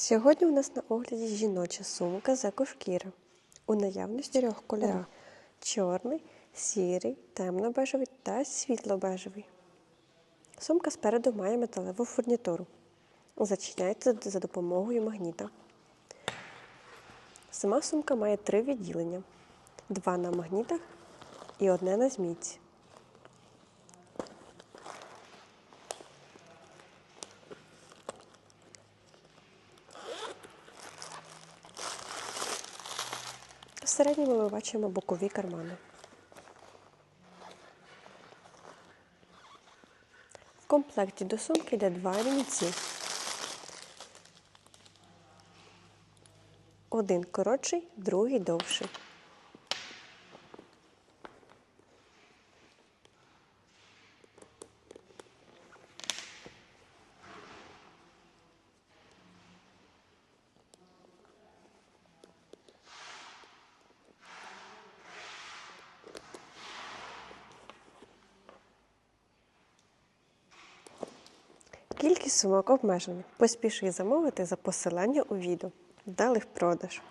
Сьогодні у нас на огляді жіноча сумка з екошкіри. У наявності трьох кольорах: чорний, сірий, темно-бежевий та світло-бежевий. Сумка спереду має металеву фурнітуру. Зачиняється за допомогою магніта. Сама сумка має три відділення: два на магнітах і одне на змійці. В середньому ми бачимо бокові кармани. В комплекті до сумки йде два ремінці. Один коротший, другий довший. Кількість сумок обмежена. Поспіши замовити за посилання у відео. Вдалих продаж!